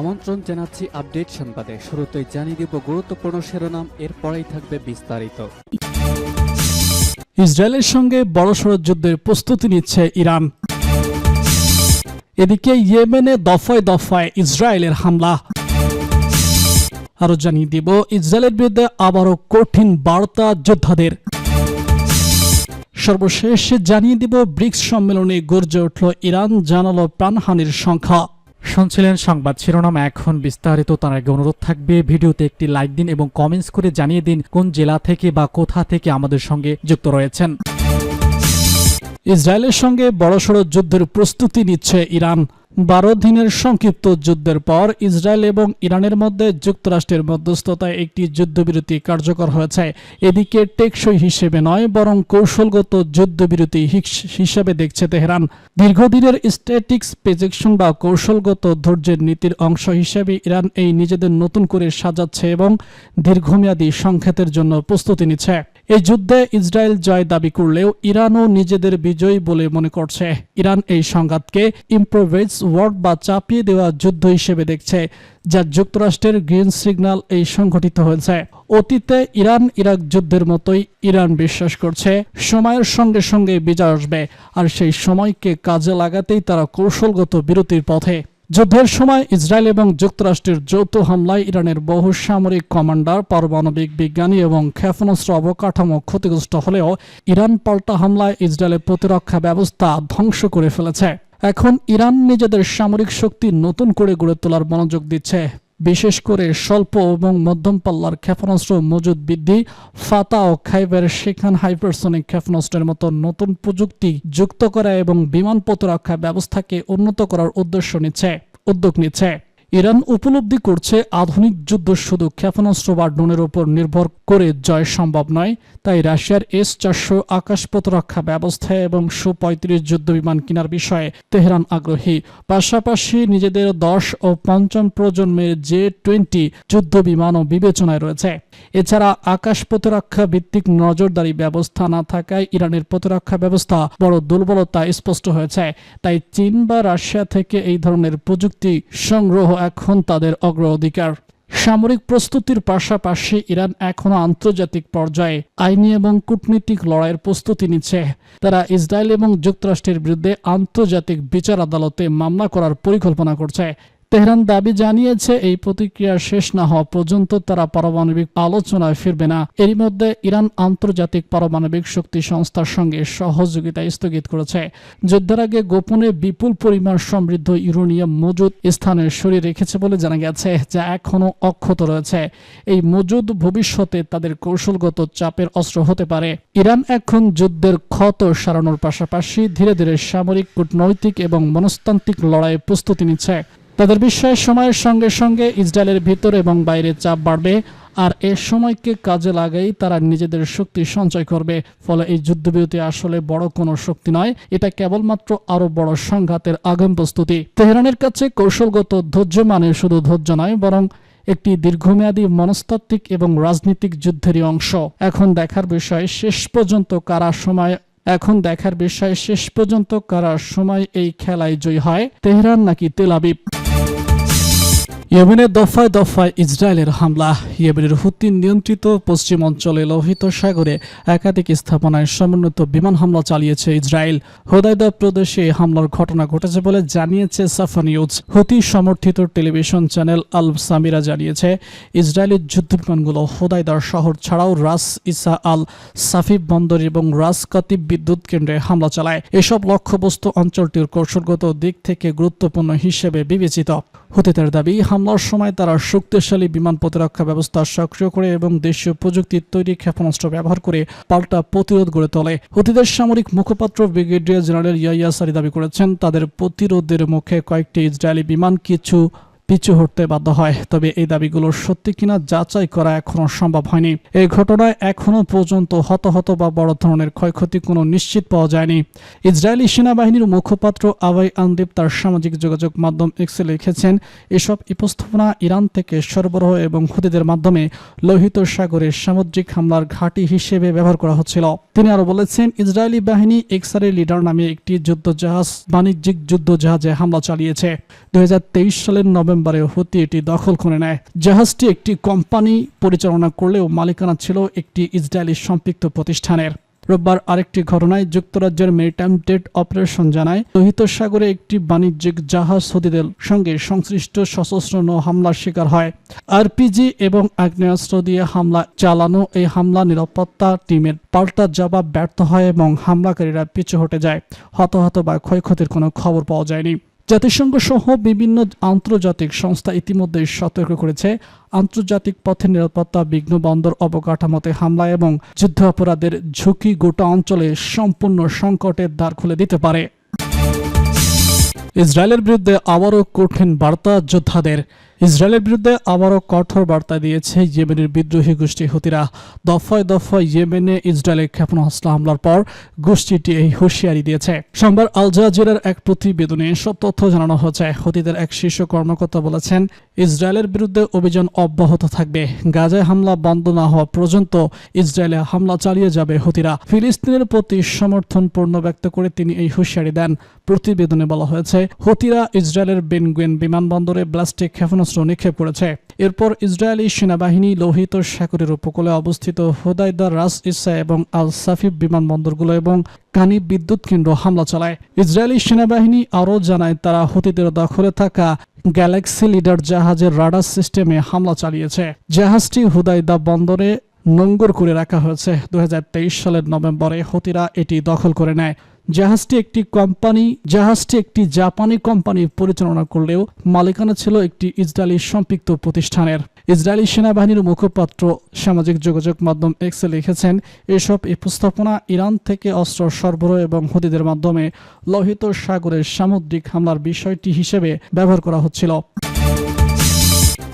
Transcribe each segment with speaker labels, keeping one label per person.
Speaker 1: আমন্ত্রণ জানাচ্ছি আপডেট সংবাদে। শুরুতেই জানিয়ে দিব গুরুত্বপূর্ণ শিরোনাম, এরপরেই থাকবে বিস্তারিত।
Speaker 2: ইসরায়েলের সঙ্গে বড়সড় যুদ্ধের প্রস্তুতি নিচ্ছে ইরান। এদিকে ইয়েমেনে দফায় দফায় ইসরায়েলের হামলা। আরও জানিয়ে দিব, ইসরায়েলের বিরুদ্ধে আবারও কঠিন বার্তা যোদ্ধাদের। সর্বশেষ জানিয়ে দিব, ব্রিক্স সম্মেলনে গর্জে উঠল ইরান, জানালো প্রাণহানির সংখ্যা। শুনছিলেন সংবাদ শিরোনাম। এখন বিস্তারিত, তার আগে অনুরোধ থাকবে, ভিডিওতে একটি লাইক দিন এবং কমেন্টস করে জানিয়ে দিন কোন জেলা থেকে বা কোথা থেকে আমাদের সঙ্গে যুক্ত রয়েছেন। ইসরায়েলের সঙ্গে বড়সড় যুদ্ধের প্রস্তুতি নিচ্ছে ইরান। বারো দিনের সংক্ষিপ্ত যুদ্ধের পর ইসরায়েল এবং ইরানের মধ্যে যুক্তরাষ্ট্রের মধ্যস্থতায় একটি যুদ্ধবিরতি কার্যকর হয়েছে। এদিকে টেকসই হিসেবে নয়, বরং কৌশলগত যুদ্ধবিরতি হিস- হিসেবে দেখছে তেহরান। দীর্ঘদিনের স্ট্যাটিক্স প্রেজেকশন বা কৌশলগত ধৈর্যের নীতির অংশ হিসেবে ইরান এই নিজেদের নতুন করে সাজাচ্ছে এবং দীর্ঘমেয়াদী সংঘাতের জন্য প্রস্তুতি নিচ্ছে। এই যুদ্ধে ইসরায়েল জয় দাবি করলেও ইরানও নিজেদের বিজয়ী বলে মনে করছে। ইরান এই সংঘাতকে ইম্প্রোভাইজ ওয়ার্ড বা চাপিয়ে দেওয়া যুদ্ধ হিসেবে দেখছে, যা যুক্তরাষ্ট্রের গ্রিন সিগন্যাল এই সংঘটিত হয়েছে। অতীতে ইরান ইরাক যুদ্ধের মতোই ইরান বিশ্বাস করছে, সময়ের সঙ্গে সঙ্গে বিজয় আসবে, আর সেই সময়কে কাজে লাগাতেই তারা কৌশলগত বিরতির পথে। যুদ্ধের সময় ইসরায়েল এবং যুক্তরাষ্ট্রের যৌথ হামলায় ইরানের বহু সামরিক কমান্ডার, পারমাণবিক বিজ্ঞানী এবং ক্ষেপণাস্ত্র অবকাঠামো ক্ষতিগ্রস্ত হলেও ইরান পাল্টা হামলায় ইসরায়েলের প্রতিরক্ষা ব্যবস্থা ধ্বংস করে ফেলেছে। এখন ইরান নিজেদের সামরিক শক্তি নতুন করে গড়ে তোলার মনোযোগ দিচ্ছে। বিশেষ করে স্বল্প এবং মধ্যম পাল্লার ক্ষেপণাস্ত্র মজুদ বৃদ্ধি, ফাতা ও খাইবের সেখান হাইপারসনিক ক্ষেপণাস্ত্রের মতো নতুন প্রযুক্তি যুক্ত করা এবং বিমান প্রতিরক্ষা ব্যবস্থাকে উন্নত করার উদ্দেশ্য নিচ্ছে, উদ্যোগ নিচ্ছে। ইরান উপলব্ধি করছে আধুনিক যুদ্ধ শুধু ক্ষেপণাস্ত্র বা ড্রোনের উপর নির্ভর করে জয় সম্ভব নয়, তাই রাশিয়ার এস চারশো আকাশ প্রতিরক্ষা ব্যবস্থা এবং সু পঁয়ত্রিশ যুদ্ধ বিমান কেনার বিষয়ে তেহরান আগ্রহী। পাশাপাশি নিজেদের দশ ও পঞ্চম প্রজন্মের জে টোয়েন্টি যুদ্ধ বিমানও বিবেচনায় রয়েছে। এছাড়া আকাশ প্রতিরক্ষা ভিত্তিক নজরদারি ব্যবস্থা না থাকায় ইরানের প্রতিরক্ষা ব্যবস্থা বড় দুর্বলতা স্পষ্ট হয়েছে, তাই চীন বা রাশিয়া থেকে এই ধরনের প্রযুক্তি সংগ্রহ এখন তাদের অগ্রাধিকার। সামরিক প্রস্তুতির পাশাপাশি ইরান এখনও আন্তর্জাতিক পর্যায়ে আইনি এবং কূটনীতিক লড়াইয়ের প্রস্তুতি নিচ্ছে। তারা ইসরায়েল এবং যুক্তরাষ্ট্রের বিরুদ্ধে আন্তর্জাতিক বিচার আদালতে মামলা করার পরিকল্পনা করছে। তেহরান দাবি জানিয়েছে, এই প্রতিক্রিয়া শেষ না হওয়া পর্যন্ত তারা পারমাণবিক আলোচনায় ফিরবে না। এরই মধ্যে ইরান আন্তর্জাতিক পারমাণবিক শক্তি সংস্থার সঙ্গে সহযোগিতা স্থগিত করেছে। যুদ্ধের আগে গোপনে বিপুল পরিমাণ সমৃদ্ধ ইউরোনিয়াম মজুদ স্থানে সরিয়ে রেখেছে বলে জানা গেছে, যা এখনও অক্ষত রয়েছে। এই মজুদ ভবিষ্যতে তাদের কৌশলগত চাপের অস্ত্র হতে পারে। ইরান এখন যুদ্ধের ক্ষত সারানোর পাশাপাশি ধীরে ধীরে সামরিক, কূটনৈতিক এবং মনস্তান্ত্রিক লড়াইয়ে প্রস্তুতি নিচ্ছে। তাদের বিশ্বাস সময়ের সঙ্গে সঙ্গে ইসরায়েলের ভিতর এবং বাইরে চাপ বাড়বে, আর এ সময়কে কাজে লাগাই তারা নিজেদের শক্তি সঞ্চয় করবে। ফলে এই যুদ্ধবিরতি আসলে বড় কোনো শক্তি নয়, এটা কেবলমাত্র আরও বড় সংঘাতের আগাম প্রস্তুতি। তেহরানের কাছে কৌশলগত ধৈর্য মানে শুধু ধৈর্য নয়, বরং একটি দীর্ঘমেয়াদী মনস্তাত্ত্বিক এবং রাজনৈতিক যুদ্ধেরই অংশ। এখন দেখার বিষয়, শেষ পর্যন্ত কারা সময় এখন দেখার বিষয়, শেষ পর্যন্ত কারা সময় এই খেলায় জয়ী হয়? তেহরান নাকি তেলাবিব ইয়েমেনের দফায় দফায় ইসরায়েলের হামলা। ইয়েমেনের হুতি নিয়ন্ত্রিত পশ্চিম অঞ্চলে লোহিত সাগরে একাধিক স্থাপনায় সমন্বিত বিমান হামলা চালিয়েছে ইসরায়েল। হোদাইদা প্রদেশে হামলার ঘটনা ঘটেছে বলে জানিয়েছে সাফা নিউজ। হুতি সমর্থিত টেলিভিশন চ্যানেল আল সামিরা জানিয়েছে, ইসরায়েলের যুদ্ধবিমানগুলো হোদাইদার শহর ছাড়াও রাস ইসা আল সাফিব বন্দর এবং রাস কাতিব বিদ্যুৎ কেন্দ্রে হামলা চালায়। এসব লক্ষ্যবস্তু অঞ্চলটির কৌশলগত দিক থেকে গুরুত্বপূর্ণ হিসেবে বিবেচিত। হুতিদের দাবি, হামলার সময় তারা শক্তিশালী বিমান প্রতিরক্ষা ব্যবস্থা সক্রিয় করে এবং দেশীয় প্রযুক্তির তৈরি ক্ষেপণাস্ত্র ব্যবহার করে পাল্টা প্রতিরোধ গড়ে তোলে। হুতিদের সামরিক মুখপাত্র ব্রিগেডিয়ার জেনারেল ইয়াইয়া সারি দাবি করেছেন, তাদের প্রতিরোধের মুখে কয়েকটি ইসরায়েলি বিমান কিছু পিছু হটতে বাধ্য হয়, তবে এই দাবিগুলো সত্যি কিনা যাচাই করা এখনও সম্ভব হয়নি। এই ঘটনায় এখনও পর্যন্ত হতাহত বা বড় ধরনের ক্ষয়ক্ষতি কোনো নিশ্চিত পাওয়া যায়নি। ইসরায়েলি সেনাবাহিনীর মুখপাত্র আবাই আন্দিব তার সামাজিক যোগাযোগ মাধ্যম এক্সে লিখেছেন, এসব উপস্থাপনা ইরান থেকে সরবরাহ এবং হুতিদের মাধ্যমে লোহিত সাগরে সামুদ্রিক হামলার ঘাঁটি হিসেবে ব্যবহার করা হচ্ছিল। তিনি আরও বলেছেন, ইসরায়েলি বাহিনী এক্সারের লিডার নামে একটি যুদ্ধজাহাজ, বাণিজ্যিক যুদ্ধজাহাজে হামলা চালিয়েছে। দুই হাজার তেইশ সালের নভেম্বর সোমবারে হুতি এটি দখল করে নেয়। জাহাজটি একটি কোম্পানি পরিচালনা করলেও মালিকানা ছিল একটি ইসরায়েলি সম্পৃক্ত প্রতিষ্ঠানের। রোববার আরেকটি ঘটনায় যুক্তরাজ্যের মেরিটাইম টেট অপারেশন জানায়, লোহিত সাগরে একটি বাণিজ্যিক জাহাজ সৌদিদের সঙ্গে সংশ্লিষ্ট সশস্ত্র নৌ হামলার শিকার হয়। আরপিজি এবং আগ্নেয়াস্ত্র দিয়ে হামলা চালানো এই হামলা নিরাপত্তা টিমের পাল্টা জবাব ব্যর্থ হয় এবং হামলাকারীরা পিছু হটে যায়। হতাহত বা ক্ষয়ক্ষতির কোনো খবর পাওয়া যায়নি। জাতিসংঘ সহ বিভিন্ন আন্তর্জাতিক সংস্থা ইতিমধ্যে সতর্ক করেছে। আন্তর্জাতিক পথে নিরাপত্তা, বিঘ্ন, বন্দর অবকাঠামোতে হামলা এবং যুদ্ধ অপরাধের ঝুঁকি গোটা অঞ্চলে সম্পূর্ণ সংকটের দ্বার খুলে দিতে পারে। ইসরায়েলের বিরুদ্ধে আবারও কঠিন বার্তা যোদ্ধাদের। ইসরায়েলের বিরুদ্ধে আবারও কঠোর বার্তা দিয়েছে ইয়েমেনের বিদ্রোহী গোষ্ঠী হুতিরা। দফায় দফায় ইয়েমেনে ইসরায়েলের ক্ষেপণাস্ত্র হামলার পর গোষ্ঠীটি এই হুঁশিয়ারি দিয়েছে। সোমবার আল জাজিরার এক প্রতিবেদনে এসব তথ্য জানানো হয়েছে। হুতিদের এক শীর্ষ কর্মকর্তা বলেছেন ইসরায়েলের বিরুদ্ধে অভিযান অব্যাহত থাকবে। গাজায় হামলা বন্ধ না হওয়া পর্যন্ত ইসরায়েলে হামলা চালিয়ে যাবে হুতিরা। ফিলিস্তিনের প্রতি সমর্থন পূর্ণ ব্যক্ত করে তিনি এই হুঁশিয়ারি দেন। প্রতিবেদনে বলা হয়েছে, হুতিরা ইসরায়েলের বেনগুয়েন বিমানবন্দরে ব্লাস্টিক ক্ষেপণাস্ত্র নিক্ষেপ করেছে। এরপর ইসরায়েলি সেনাবাহিনী লোহিত সাগরের উপকূলে অবস্থিত হোদাইদা রাস ইসা এবং আল সাফিব বিমানবন্দরগুলো এবং কানি বিদ্যুৎ কেন্দ্র হামলা চালায়। ইসরায়েলি সেনাবাহিনী আরও জানায়, তারা হুতিদের দখলে থাকা গ্যালাক্সি লিডার জাহাজের রাডার সিস্টেমে হামলা চালিয়েছে। জাহাজটি হুদাইদা বন্দরে নোঙ্গর করে রাখা হয়েছে। দু হাজার তেইশ সালের নভেম্বরে হতিরা এটি দখল করে নেয়। জাহাজটি একটি কোম্পানি, জাহাজটি একটি জাপানি কোম্পানি পরিচালনা করলেও মালিকানা ছিল একটি ইসরায়েলি সম্পৃক্ত প্রতিষ্ঠানের। ইসরায়েলি সেনাবাহিনীর মুখপাত্র সামাজিক যোগাযোগ মাধ্যম এক্সে লিখেছেন, এসব উপস্থাপনা ইরান থেকে অস্ত্র সরবরাহ এবং হুদিদের মাধ্যমে লোহিত সাগরের সামুদ্রিক হামলার বিষয়টি হিসেবে ব্যবহার করা হচ্ছিল।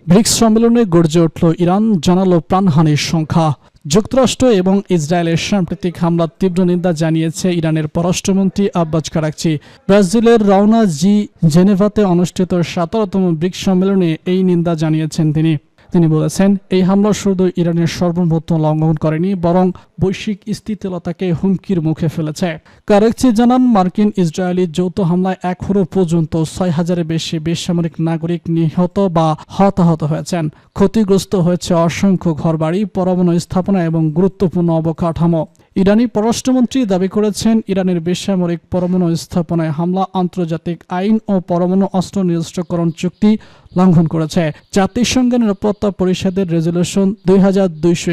Speaker 2: ব্রিক্স সম্মেলনে গর্জে উঠল ইরান, জানালো প্রাণহানির সংখ্যা। যুক্তরাষ্ট্র এবং ইসরায়েলের সাম্প্রতিক হামলার তীব্র নিন্দা জানিয়েছে ইরানের পররাষ্ট্রমন্ত্রী আব্বাস কারাকচি। ব্রাজিলের রওনা জি জেনেভাতে অনুষ্ঠিত সতেরোতম ব্রিক্স সম্মেলনে এই নিন্দা জানিয়েছেন তিনি। তিনি বলেছেন, এই হামলা শুধু ইরানের সার্বভৌমত্ব লঙ্ঘন করেনি, বরং বৈশ্বিক স্থিতিলতাকে হুমকির মুখে ফেলেছে। কারেকচি জানান, মার্কিন ইসরায়েলি যৌথ হামলায় এখনও পর্যন্ত ছয় হাজারের বেশি বেসামরিক নাগরিক নিহত বা হতাহত হয়েছেন। ক্ষতিগ্রস্ত হয়েছে অসংখ্য ঘরবাড়ি, পরমাণু স্থাপনা এবং গুরুত্বপূর্ণ অবকাঠামো। ইরানি পররাষ্ট্রমন্ত্রী দাবি করেছেন ইরানের বেসামরিক পরমাণু স্থাপনায় হামলা, আন্তর্জাতিক আইন ও পরমাণু অস্ত্র নিরস্ত্রকরণ চুক্তি লঙ্ঘন করেছে। জাতিসংঘের নিরাপত্তা পরিষদের রেজলিউশন দুই হাজার দুইশো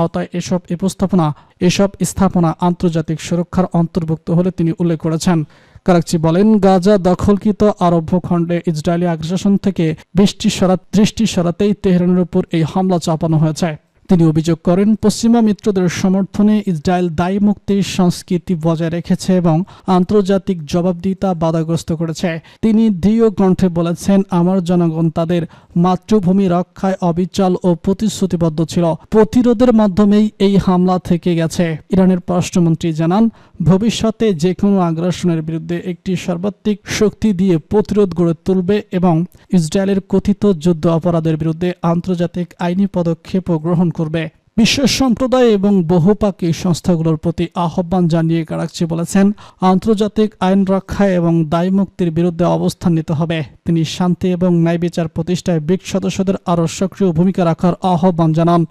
Speaker 2: আওতায় এসব উপস্থাপনা, এসব স্থাপনা আন্তর্জাতিক সুরক্ষার অন্তর্ভুক্ত হলে তিনি উল্লেখ করেছেন। কারাকচি বলেন, গাজা দখলকৃত আরব ভূখণ্ডে ইসরায়েলি আগ্রাসন থেকে বৃষ্টি সরা, দৃষ্টি সরাতেই তেহরানের উপর এই হামলা চাপানো হয়েছে। তিনি অভিযোগ করেন, পশ্চিমা মিত্রদের সমর্থনে ইসরায়েল দায়ী মুক্তির সংস্কৃতি বজায় রেখেছে এবং আন্তর্জাতিক জবাবদিহিতা বাধাগ্রস্ত করেছে। তিনি দৃঢ় কণ্ঠে বলেছেন, আমার জনগণ তাদের মাতৃভূমি রক্ষায় অবিচল ও প্রতিশ্রুতিবদ্ধ ছিল। প্রতিরোধের মাধ্যমেই এই হামলা থেকে গেছে। ইরানের পররাষ্ট্রমন্ত্রী জানান, ভবিষ্যতে যে কোনো আগ্রাসনের বিরুদ্ধে একটি সর্বাত্মিক শক্তি দিয়ে প্রতিরোধ গড়ে তুলবে এবং ইসরায়েলের কথিত যুদ্ধ অপরাধের বিরুদ্ধে আন্তর্জাতিক আইনি পদক্ষেপও গ্রহণ করবে। বিশ্ব সম্প্রদায় এবং বহুপাক্ষিক সংস্থাগুলোর প্রতি আহ্বান জানিয়ে কারাকচি বলেছেন, আন্তর্জাতিক আইন রক্ষায় এবং দায় মুক্তির বিরুদ্ধে অবস্থান নিতে হবে। তিনি শান্তি এবং ন্যায় বিচার প্রতিষ্ঠায় ব্রিক্স সদস্যদের আরও সক্রিয় ভূমিকা রাখার আহ্বান জানান।